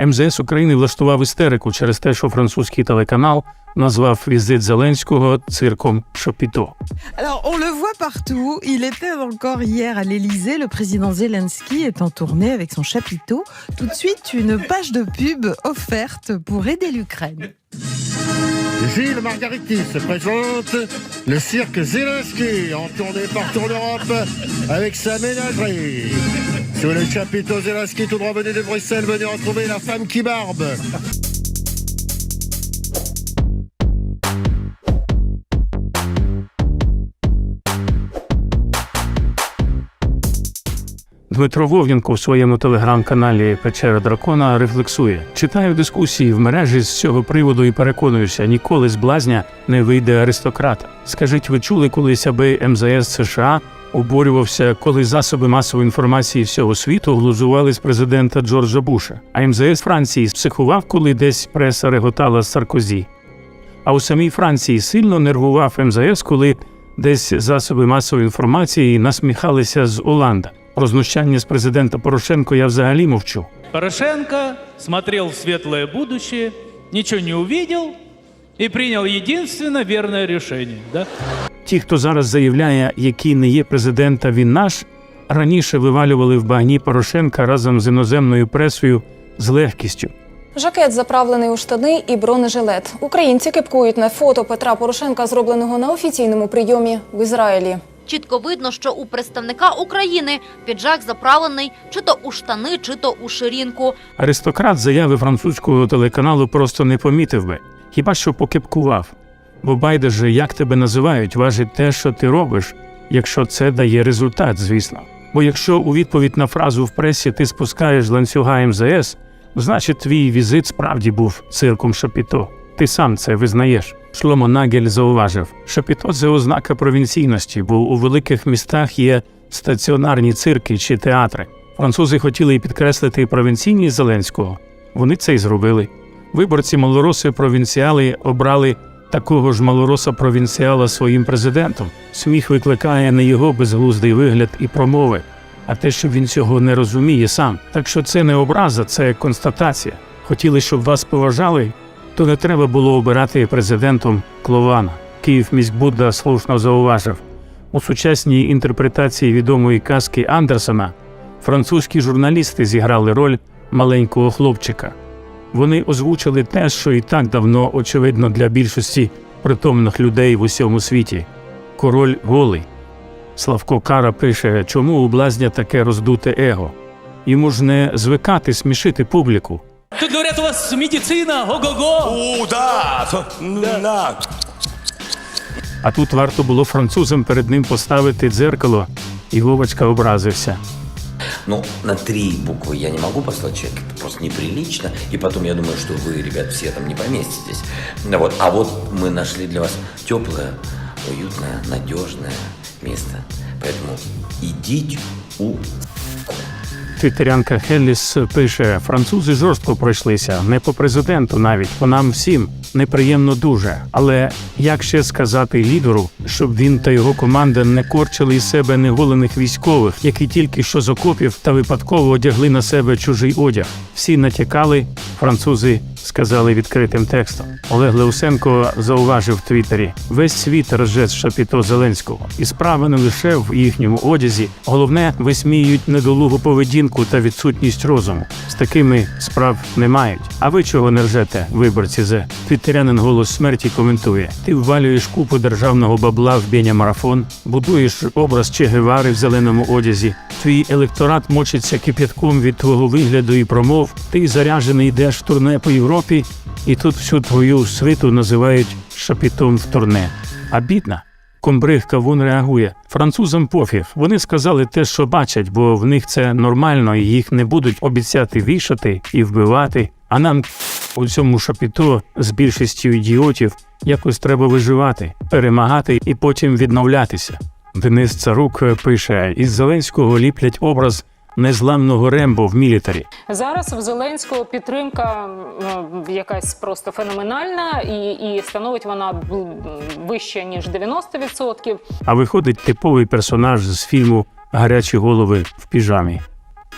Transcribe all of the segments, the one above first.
МЗС України влаштував істерику через те, що французький телеканал назвав візит Зеленського цирком Шопіто. Alors, on le voit partout. Il était encore hier à l'Elysée. Le président Zelensky est en tournée avec son chapiteau. Tout de suite, une page de pub offerte pour aider l'Ukraine. Gilles Margariti se présente, le cirque Zelensky en tournée partout en Europe avec sa ménagerie. Sous le chapiteau Zelensky, tout droit venu de Bruxelles, venu retrouver la femme qui barbe. Дмитро Вовненко у своєму телеграм-каналі Печера Дракона рефлексує: читаю дискусії в мережі з цього приводу і переконуюся, ніколи з блазня не вийде аристократа. Скажіть, ви чули колись, аби МЗС США обурювався, коли засоби масової інформації всього світу глузували з президента Джорджа Буша, а МЗС Франції психував, коли десь преса реготала з Саркозі. А у самій Франції сильно нервував МЗС, коли десь засоби масової інформації насміхалися з Оланда. Про знущання з президента Порошенко я взагалі мовчу. Порошенко смотрел в светлое будущее, ничего не увидел и принял единственно верное решение. Да? Ті, хто зараз заявляє, який не є президент, а він наш, раніше вивалювали в багні Порошенка разом з іноземною пресою з легкістю. Жакет заправлений у штани і бронежилет. Українці кипкують на фото Петра Порошенка, зробленого на офіційному прийомі в Ізраїлі. Чітко видно, що у представника України піджак заправлений чи то у штани, чи то у ширинку. Аристократ заяви французького телеканалу просто не помітив би, хіба що покипкував. Бо байдуже, як тебе називають, важить те, що ти робиш, якщо це дає результат, звісно. Бо якщо у відповідь на фразу в пресі ти спускаєш ланцюга МЗС, значить твій візит справді був цирком Шапіто. Ти сам це визнаєш. Шломо Нагель зауважив, Шапіто це ознака провінційності, бо у великих містах є стаціонарні цирки чи театри. Французи хотіли і підкреслити провінційність Зеленського. Вони це й зробили. Виборці малороси провінціали обрали такого ж малороса провінціала своїм президентом. Сміх викликає не його безглуздий вигляд і промови, а те, що він цього не розуміє сам. Так що це не образа, це констатація. Хотіли, щоб вас поважали, то не треба було обирати президентом Клована. Київ міськбудда слушно зауважив. У сучасній інтерпретації відомої казки Андерсона французькі журналісти зіграли роль маленького хлопчика. Вони озвучили те, що і так давно очевидно для більшості притомних людей в усьому світі. Король голий. Славко Кара пише, чому у блазня таке роздуте его. Йому ж не звикати смішити публіку. Тут говорят, у вас медицина, ого-го. О, да, да. А тут варто було французам перед ним поставити дзеркало, і Вовочка образився. Ну, на три буквы я не могу послать человека, это просто неприлично. И потом я думаю, что вы, ребят, все там не поместитесь. Ну Вот. А вот мы нашли для вас теплое, уютное, надежное место. Поэтому идите у Твіттерянка Хелліс пише: французи жорстко пройшлися, не по президенту, навіть по нам всім неприємно дуже. Але як ще сказати лідеру, щоб він та його команда не корчили із себе неголених військових, які тільки що з окопів та випадково одягли на себе чужий одяг? Всі натякали, французи сказали відкритим текстом. Олег Леусенко зауважив в Твіттері: весь світ рже з шапіто Зеленського, і справа не лише в їхньому одязі. Головне, висміюють недолугу поведінку та відсутність розуму. З такими справ не мають. А ви чого не ржете, виборці зе? Твіттерянин голос смерті коментує: ти ввалюєш купу державного бабла в бєня марафон, будуєш образ Че Гевари в зеленому одязі. Твій електорат мочиться кип'ятком від твого вигляду і промов. Ти заряжений йдеш в турне по Європі, і тут всю твою свиту називають шапітом в турне. А бідна. Комбриг Кавун реагує. Французам пофіг. Вони сказали те, що бачать, бо в них це нормально, і їх не будуть обіцяти вішати і вбивати. А нам у цьому шапіто з більшістю ідіотів якось треба виживати, перемагати і потім відновлятися. Денис Царук пише: із Зеленського ліплять образ незламного Рембо в мілітарі. Зараз в Зеленського підтримка якась просто феноменальна, і, і становить вона вище ніж 90%. А виходить типовий персонаж з фільму Гарячі голови в піжамі.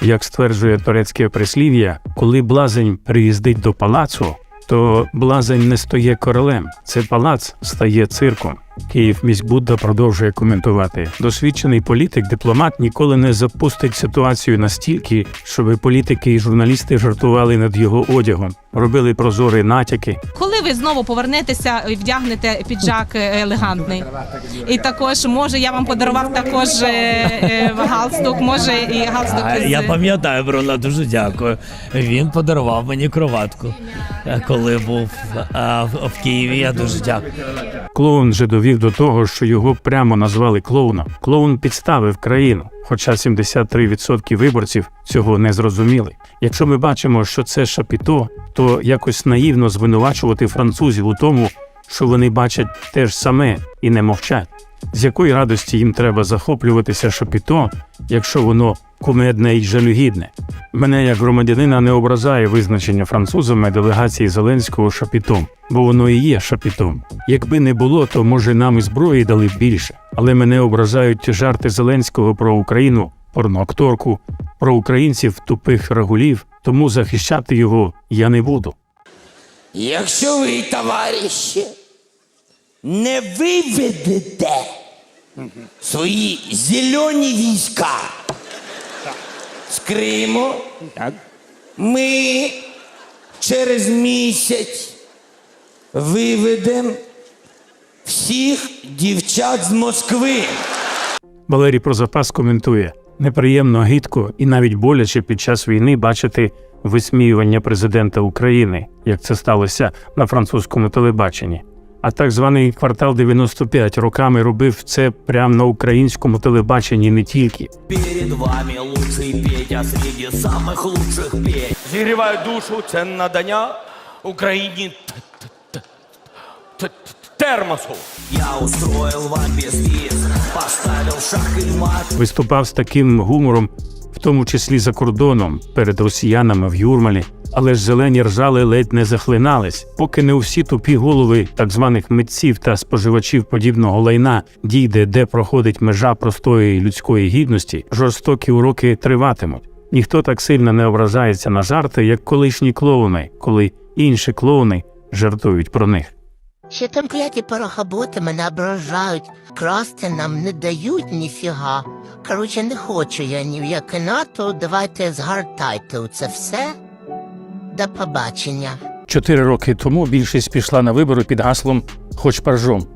Як стверджує турецьке прислів'я, коли блазень приїздить до палацу, то блазень не стає королем. Це палац стає цирком. Київ міськбудда продовжує коментувати. Досвідчений політик, дипломат ніколи не запустить ситуацію настільки, щоб політики і журналісти жартували над його одягом, робили прозорі натяки, Коли ви знову повернетеся і вдягнете піджак е, елегантний? І також, може, я вам подарував також е, е, галстук, може, і галстук із... я пам'ятаю, Бруно, дуже дякую. Він подарував мені кроватку, коли був в в Києві. Я дуже дякую. Клоун же довів до того, що його прямо назвали клоуном. Клоун підставив країну, хоча 73% виборців цього не зрозуміли. Якщо ми бачимо, що це шапіто, то якось наївно звинувачувати французів у тому, що вони бачать те ж саме і не мовчать. З якої радості їм треба захоплюватися шапіто, якщо воно кумедне і жалюгідне? Мене як громадянина не образає визначення французами делегації Зеленського шапітом, бо воно і є шапітом. Якби не було, то може нам і зброї дали б більше. Але мене ображають жарти Зеленського про Україну, порноакторку, про українців тупих рагулів, тому захищати його я не буду. Якщо ви, товариші, не виведете свої зелені війська з Криму, ми через місяць виведемо всіх дівчат з Москви. Валерій Прозапас коментує: неприємно, гидко і навіть боляче під час війни бачити висміювання президента України, як це сталося на французькому телебаченні. А так званий квартал 95 роками робив це прямо на українському телебаченні не тільки. Перед вами лучший Петя среди самых лучших Петь. Зігріваю душу, це надання Україні термосу. Я устроил вам безвіз, поставил шах і мат. Виступав з таким гумором, в тому числі за кордоном, перед росіянами в Юрмалі. Але ж зелені ржали ледь не захлинались, поки не у всі тупі голови так званих митців та споживачів подібного лайна дійде, де проходить межа простої людської гідності, жорстокі уроки триватимуть. Ніхто так сильно не ображається на жарти, як колишні клоуни, коли інші клоуни жартують про них. Ще там кляті порохоботи мене ображають. Красти нам не дають ніфіга. Коротше, не хочу я ні в яке НАТО, давайте згортайте це все. До побачення. Чотири роки тому більшість пішла на вибори під гаслом Хоч паржом.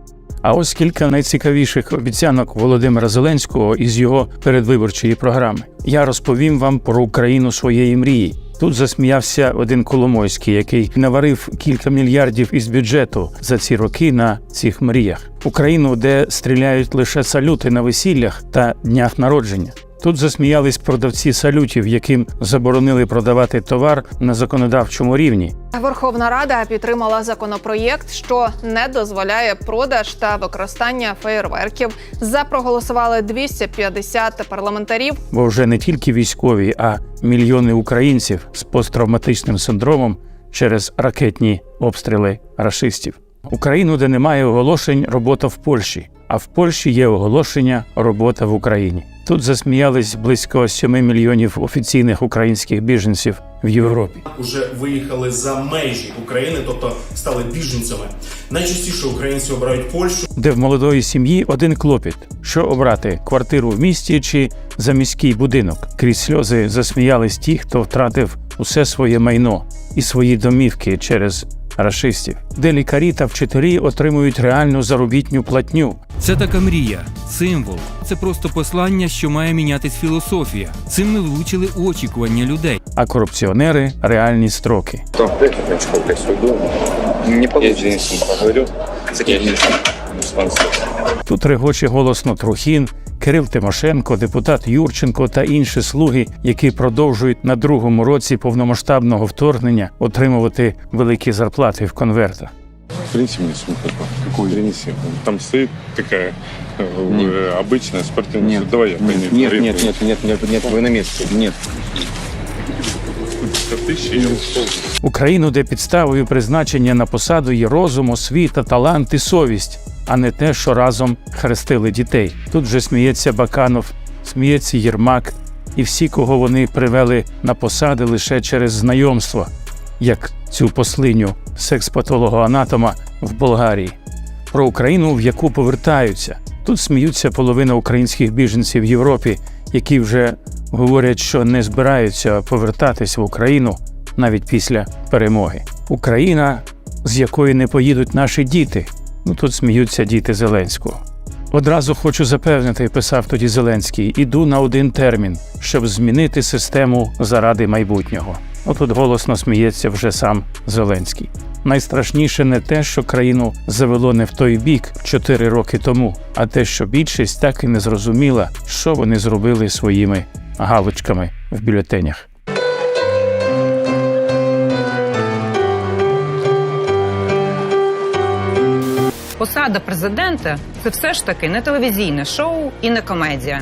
А ось кілька найцікавіших обіцянок Володимира Зеленського із його передвиборчої програми. Я розповім вам про Україну своєї мрії. Тут засміявся один Коломойський, який наварив кілька мільярдів із бюджету за ці роки на цих мріях. Україну, де стріляють лише салюти на весіллях та днях народження. Тут засміялись продавці салютів, яким заборонили продавати товар на законодавчому рівні. Верховна Рада підтримала законопроєкт, що не дозволяє продаж та використання феєрверків. За проголосували 250 парламентарів. бо вже не тільки військові, а мільйони українців з посттравматичним синдромом через ракетні обстріли рашистів. Україну, де немає оголошень, робота в Польщі, а в Польщі є оголошення робота в Україні. Тут засміялись близько 7 мільйонів офіційних українських біженців в Європі. Уже виїхали за межі України, тобто стали біженцями. Найчастіше українці обирають Польщу. де в молодої сім'ї один клопіт: що обрати квартиру в місті чи заміський будинок. Крізь сльози засміялись ті, хто втратив усе своє майно і свої домівки через рашистів, де лікарі та вчителі отримують реальну заробітню платню. Це така мрія, символ. Це просто послання, що має мінятись філософія. Цим ми влучили у очікування людей. А корупціонери реальні строки. Не получится. поговорю. Тут регоче голосно Трухін, Кирил Тимошенко, депутат Юрченко та інші слуги, які продовжують на другому році повномасштабного вторгнення отримувати великі зарплати в конвертах. Принеси мне сумку. Какую? Принеси. Там стоит такая э, обычная спортивная. Давай я принесу. Нет, нет, нет, нет, нет, нет, вы на месте. Нет. Україну, де підставою призначення на посаду є розум, освіта, талант і совість, а не те, що разом хрестили дітей. Тут же сміється Баканов, сміється Єрмак, і всі, кого вони привели на посади лише через знайомство, як цю послиню секс-патолога-анатома в Болгарії, про Україну, в яку повертаються. Тут сміються половина українських біженців в Європі, які вже говорять, що не збираються повертатись в Україну навіть після перемоги. Україна, з якої не поїдуть наші діти. Ну тут сміються діти Зеленського. Одразу хочу запевнити, писав тоді Зеленський, іду на один термін, щоб змінити систему заради майбутнього. Отут голосно сміється вже сам Зеленський. Найстрашніше не те, що країну завело не в той бік чотири роки тому, а те, що більшість так і не зрозуміла, що вони зробили своїми галочками в бюлетенях. Посада президента це все ж таки не телевізійне шоу і не комедія.